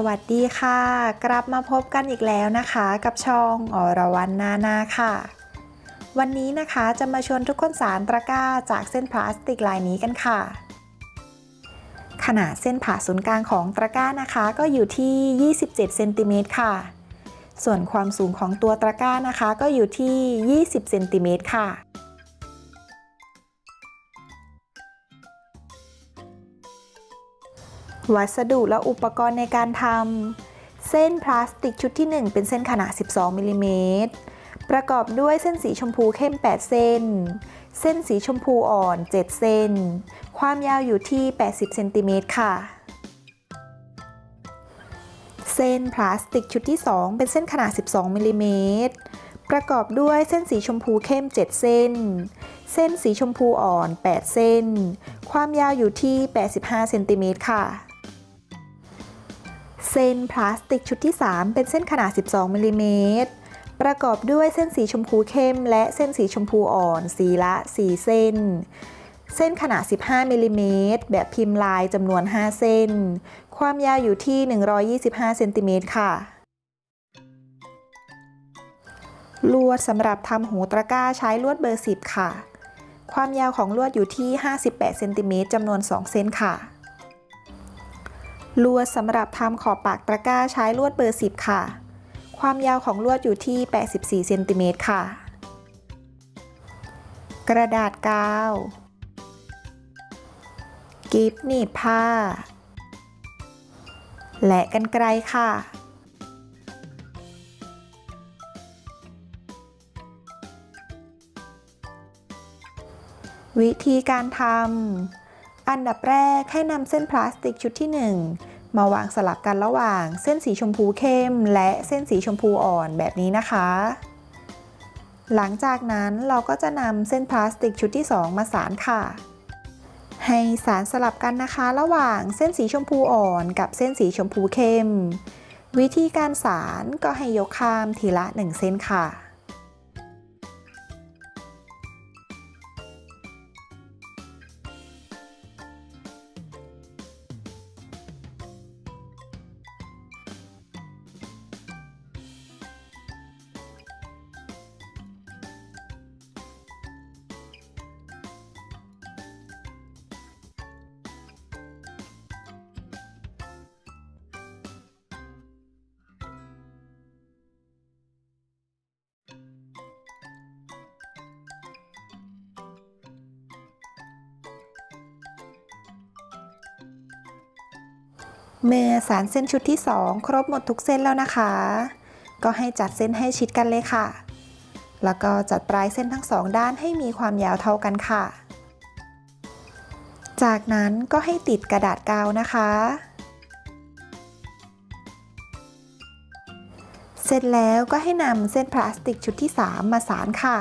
สวัสดีค่ะ กลับมาพบกันอีกแล้วนะคะ กับช่องอรวรรณนานาค่ะ วันนี้นะคะจะมาชวนทุกคนสารตะกร้าจากเส้นพลาสติกลายนี้กันค่ะ ขนาดเส้นผ่าศูนย์กลางของตะกร้านะคะก็อยู่ที่ 27เซนติเมตรค่ะ ส่วนความสูงของตัวตะกร้านะคะก็อยู่ที่ 20เซนติเมตรค่ะ วัสดุและอุปกรณ์ในการทำ เส้นพลาสติกชุดที่ 1 เป็นเส้นขนาด 12 มิลลิเมตร ประกอบด้วยเส้นสีชมพูเข้ม 8 เส้น เส้นสีชมพูอ่อน 7 เส้น ความยาวอยู่ที่ 80 เซนติเมตรค่ะ เส้นพลาสติกชุดที่ 2 เป็นเส้นขนาด 12 มิลลิเมตร ประกอบด้วยเส้นสีชมพูเข้ม 7 เส้น เส้นสีชมพูอ่อน 8 เส้น ความยาวอยู่ที่ 85 เซนติเมตรค่ะ เส้นพลาสติกชุดที่ 3 เป็นเส้นขนาด 12มิลลิเมตรประกอบด้วยเส้นสีชมพูเข้ม และเส้นสีชมพูอ่อน สีละ 4 เส้น เส้นขนาด 15มิลลิเมตรแบบพิมพ์ลายจำนวน 5 เส้น ความยาวอยู่ที่ 125เซนติเมตรค่ะ ลวดสำหรับทำหูตะกร้าใช้ลวดเบอร์ 10 ค่ะ ความยาวของลวดอยู่ที่ 58เซนติเมตรจำนวน 2 เส้นค่ะ ลวดสำหรับทำขอบปากตะกร้าใช้ลวดเบอร์ 10 ค่ะ ความยาวของลวดอยู่ที่ 84เซนติเมตรค่ะ กระดาษกาว กิฟหนีบผ้า และกันไกลค่ะ วิธีการทำอันดับแรกให้นำเส้นพลาสติกชุดที่ 1 มาวางสลับกันระหว่างเส้นสีชมพูเข้ม และเส้นสีชมพูอ่อนแบบนี้นะคะ หลังจากนั้นเราก็จะนำเส้นพลาสติกชุดที่ 2 มาสานค่ะ ให้สารสลับกันนะคะ ระหว่างเส้นสีชมพูอ่อนกับเส้นสีชมพูเข้ม วิธีการสารก็ให้ยกข้ามทีละ 1 เส้นค่ะ เมื่อสารเส้นชุดที่ 2 ครบหมดทุกเส้นแล้วนะคะ ก็ให้จัดเส้นให้ชิดกันเลยค่ะ แล้วก็จัดปลายเส้นทั้งสองด้านให้มีความยาวเท่ากันค่ะ จากนั้นก็ให้ติดกระดาษกาวนะคะ เสร็จแล้วก็ให้นำเส้นพลาสติกชุดที่ 3 มาสานค่ะ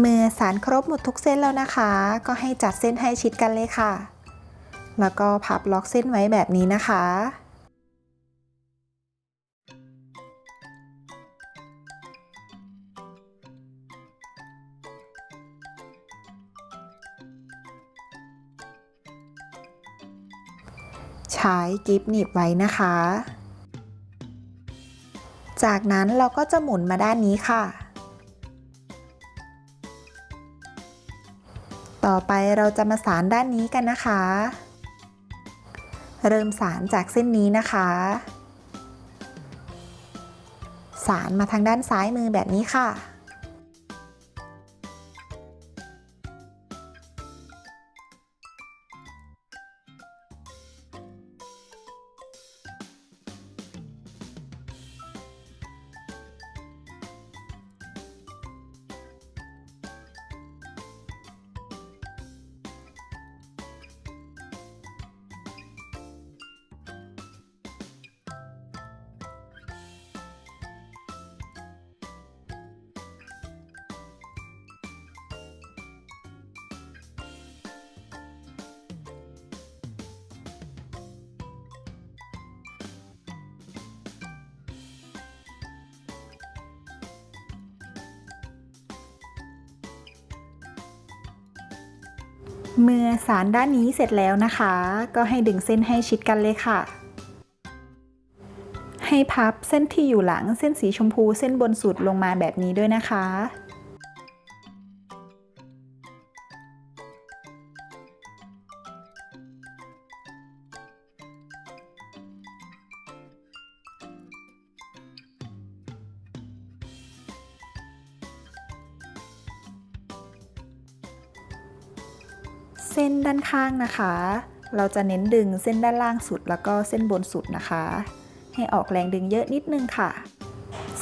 เมื่อสารครบหมดทุกเส้นแล้วนะคะ ก็ให้จัดเส้นให้ชิดกันเลยค่ะ แล้วก็พับล็อกเส้นไว้แบบนี้นะคะ ใช้กิฟหนีบไว้นะคะ จากนั้นเราก็จะหมุนมาด้านนี้ค่ะ ต่อไปเราจะมาสารด้านนี้กันนะคะ เริ่มสารจากเส้นนี้นะคะ สารมาทางด้านซ้ายมือแบบนี้ค่ะ เมื่อสารด้านนี้เสร็จแล้วนะคะ ก็ให้ดึงเส้นให้ชิดกันเลยค่ะ ให้พับเส้นที่อยู่หลังเส้นสีชมพูเส้นบนสุดลงมาแบบนี้ด้วยนะคะ เส้นด้านข้างนะคะ เราจะเน้นดึงเส้นด้านล่างสุดแล้วก็เส้นบนสุดนะคะ ให้ออกแรงดึงเยอะนิดนึงค่ะ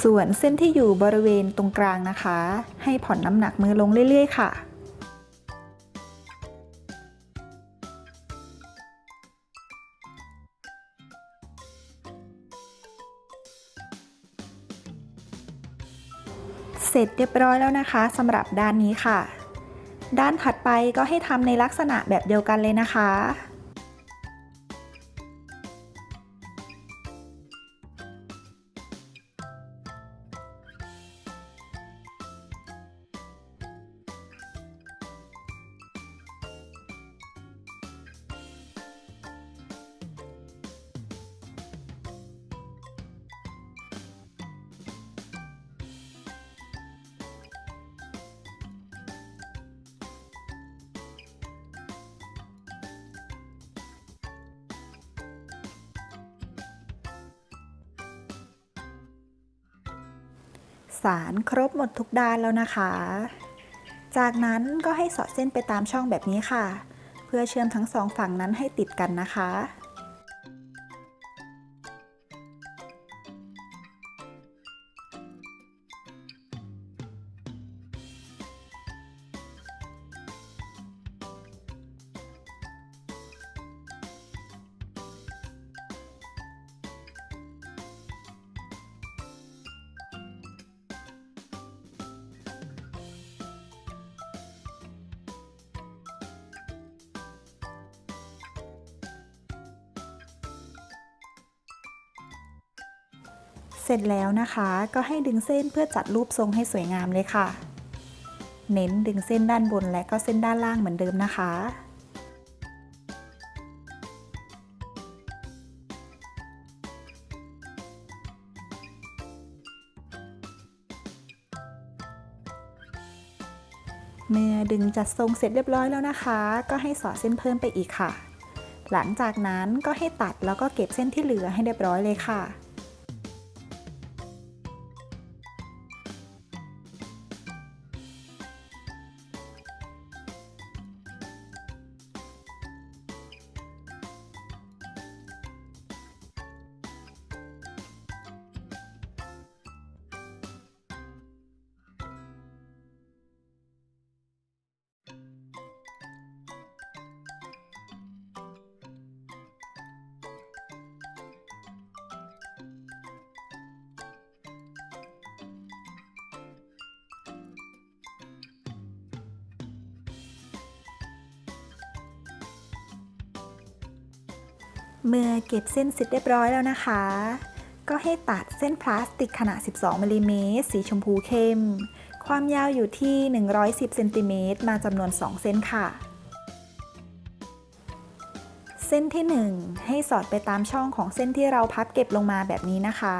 ส่วนเส้นที่อยู่บริเวณตรงกลางนะคะ ให้ผ่อนน้ำหนักมือลงเรื่อย ๆ ค่ะเสร็จเรียบร้อยแล้วนะคะสำหรับด้านนี้ค่ะ ด้านถัดไปก็ให้ทำในลักษณะแบบเดียวกันเลยนะคะ สารครบหมดทุกด้านแล้วนะคะ จากนั้นก็ให้สอดเส้นไปตามช่องแบบนี้ค่ะ เพื่อเชื่อมทั้งสองฝั่งนั้นให้ติดกันนะคะ เสร็จแล้วนะคะ ก็ให้ดึงเส้นเพื่อจัดรูปทรงให้สวยงามเลยค่ะ เน้นดึงเส้นด้านบนและก็เส้นด้านล่างเหมือนเดิมนะคะ เมื่อดึงจัดทรงเสร็จเรียบร้อยแล้วนะคะ ก็ให้สอดเส้นเพิ่มไปอีกค่ะ หลังจากนั้นก็ให้ตัดแล้วก็เก็บเส้นที่เหลือให้เรียบร้อยเลยค่ะ เมื่อเก็บเส้นเสร็จเรียบร้อยแล้วนะคะ ก็ให้ตัดเส้นพลาสติกขนาด 12มิลลิเมตรสีชมพูเข้ม ความยาวอยู่ที่ 110เซนติเมตรมาจำนวน 2 เส้นค่ะ เส้นที่ 1 ให้สอดไปตามช่องของเส้นที่เราพับเก็บลงมาแบบนี้นะคะ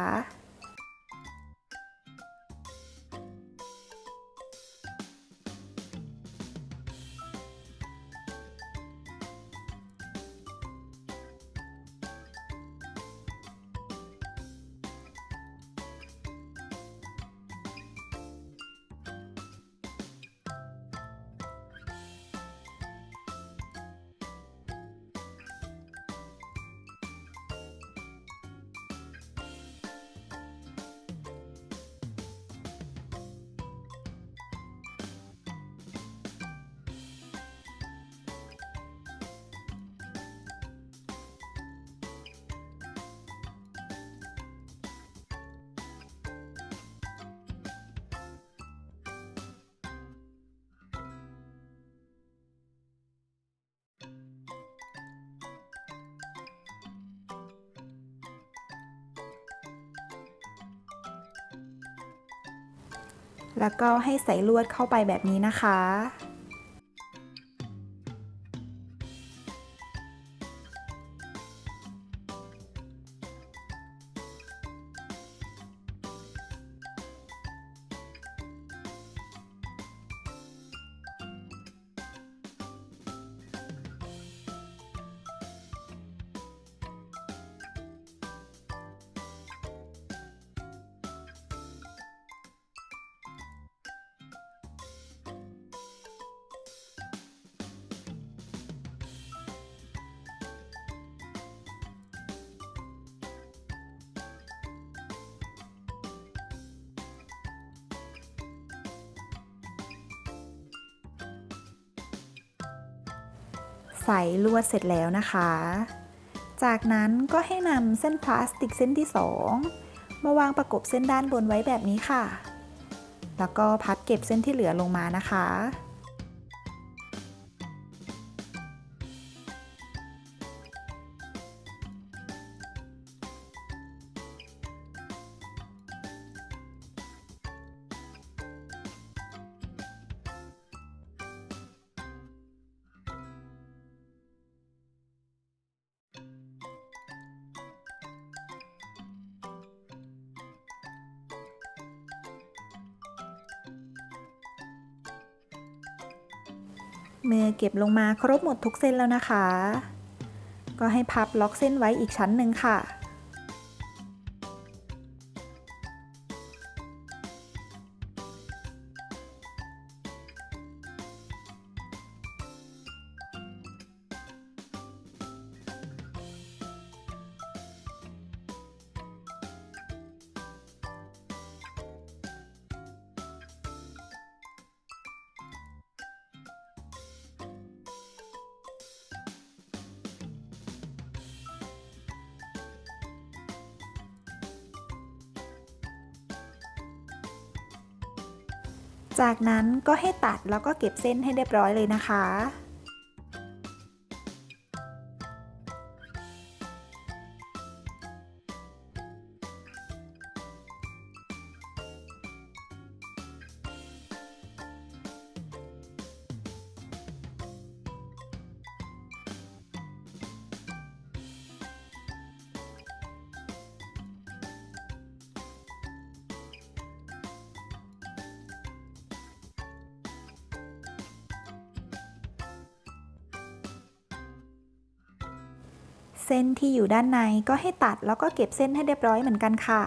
แล้วก็ให้ใส่ลวดเข้าไปแบบนี้นะคะ ใส่ลวดเสร็จแล้วนะคะ จากนั้นก็ให้นำเส้นพลาสติกเส้นที่ 2 มาวางประกบเส้นด้านบนไว้แบบนี้ค่ะ แล้วก็พับเก็บเส้นที่เหลือลงมานะคะ เมื่อเก็บลงมาครบหมดทุกเส้นแล้วนะคะ ก็ให้พับล็อกเส้นไว้อีกชั้นหนึ่งค่ะ จากนั้นก็ให้ตัดแล้วก็เก็บเส้นให้เรียบร้อยเลยนะคะ ส้นที่อยู่ด้านในก็ให้ตัดแล้วก็เก็บเส้นให้เรียบร้อยเหมือนกันค่ะ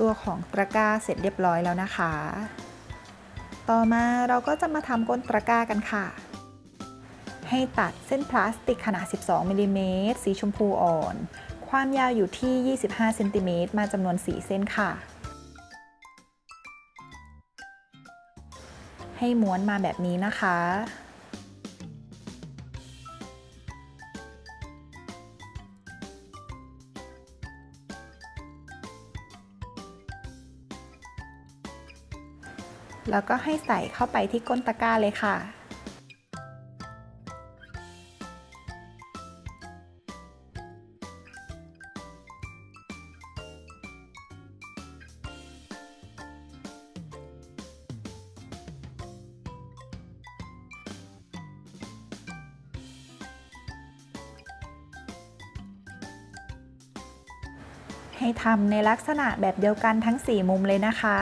ตัวของตะกร้าเสร็จเรียบร้อยแล้วนะคะ ต่อมาเราก็จะมาทำก้นตะกร้ากันค่ะ ให้ตัดเส้นพลาสติกขนาด 12มิลลิเมตรสีชมพูอ่อน ความยาวอยู่ที่ 25เซนติเมตรมาจำนวน 4 เส้นค่ะ ให้ม้วนมาแบบนี้นะคะ แล้วก็ให้ใส่เข้าไปที่ก้นตะกร้าเลยค่ะ ให้ทำในลักษณะแบบเดียวกันทั้ง 4 มุมเลยนะคะ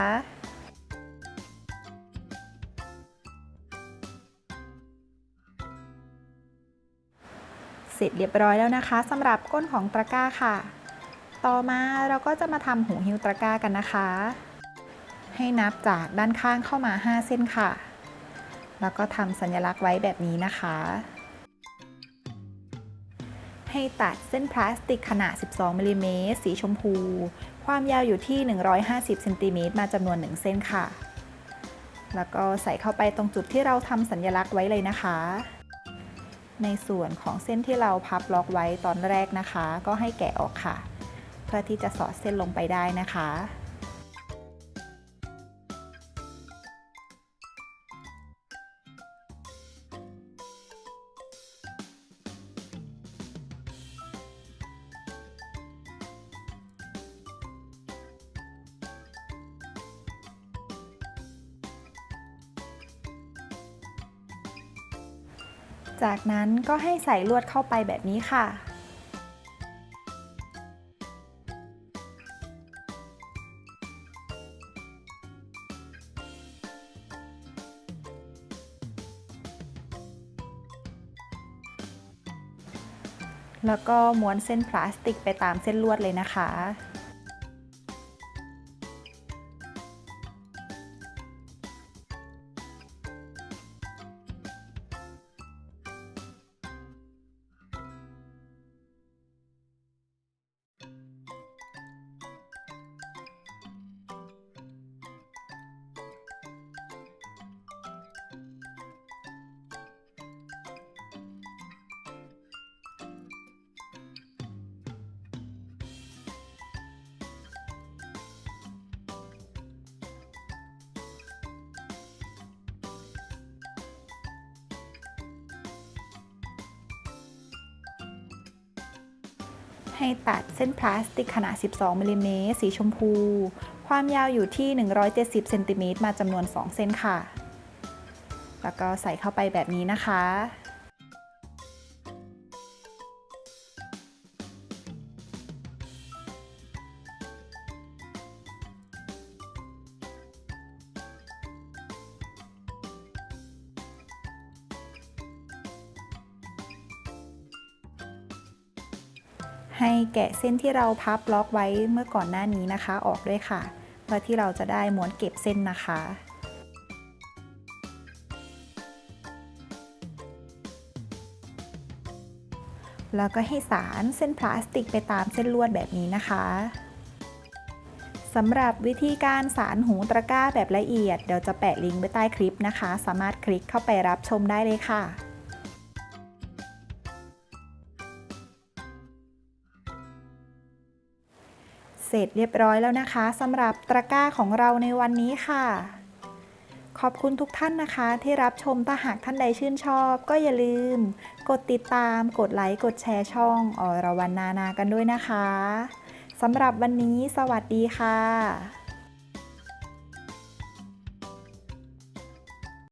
เสร็จเรียบร้อยแล้วนะคะสำหรับก้นของตะกร้าค่ะ ต่อมาเราก็จะมาทำหูหิ้วตะกร้ากันนะคะ ให้นับจากด้านข้างเข้ามา 5 เส้นค่ะ แล้วก็ทำสัญลักษณ์ไว้แบบนี้นะคะ ให้ตัดเส้นพลาสติกขนาด 12มิลลิเมตรสีชมพู ความยาวอยู่ที่ 150เซนติเมตรมาจำนวน 1 เส้นค่ะ แล้วก็ใส่เข้าไปตรงจุดที่เราทำสัญลักษณ์ไว้เลยนะคะ ในส่วนของเส้นที่เราพับล็อกไว้ตอนแรกนะคะ ก็ให้แกะออกค่ะ เพื่อที่จะสอดเส้นลงไปได้นะคะ นั้นก็ให้ใส่ลวดเข้าไปแบบนี้ค่ะ แล้วก็ม้วนเส้นพลาสติกไปตามเส้นลวดเลยนะคะ ให้ตัดเส้นพลาสติกขนาด 12มิลลิเมตรสีชมพู ความยาวอยู่ที่ 170เซนติเมตรมาจำนวน 2 เส้นค่ะ แล้วก็ใส่เข้าไปแบบนี้นะคะ ให้แกะเส้นที่เราพับล็อกไว้เมื่อก่อนหน้านี้นะคะ ออกด้วยค่ะ เพื่อที่เราจะได้ม้วนเก็บเส้นนะคะแล้วก็ให้สารเส้นพลาสติกไปตามเส้นลวดแบบนี้นะคะสำหรับวิธีการสารหูตะกร้าแบบละเอียด เดี๋ยวจะแปะลิงก์ไว้ใต้คลิปนะคะ สามารถคลิกเข้าไปรับชมได้เลยค่ะ ร็จเรียบร้อยแล้วนะคะสำหรับตะกร้าของเราในวันนี้ค่ะ ขอบคุณทุกท่านนะคะ ที่รับชมถ้าหากท่านใดชื่นชอบ ก็อย่าลืม กดติดตาม กดไลค์กดแชร์ช่องอรวรรณนานากันด้วยนะคะสำหรับวันนี้ สวัสดีค่ะ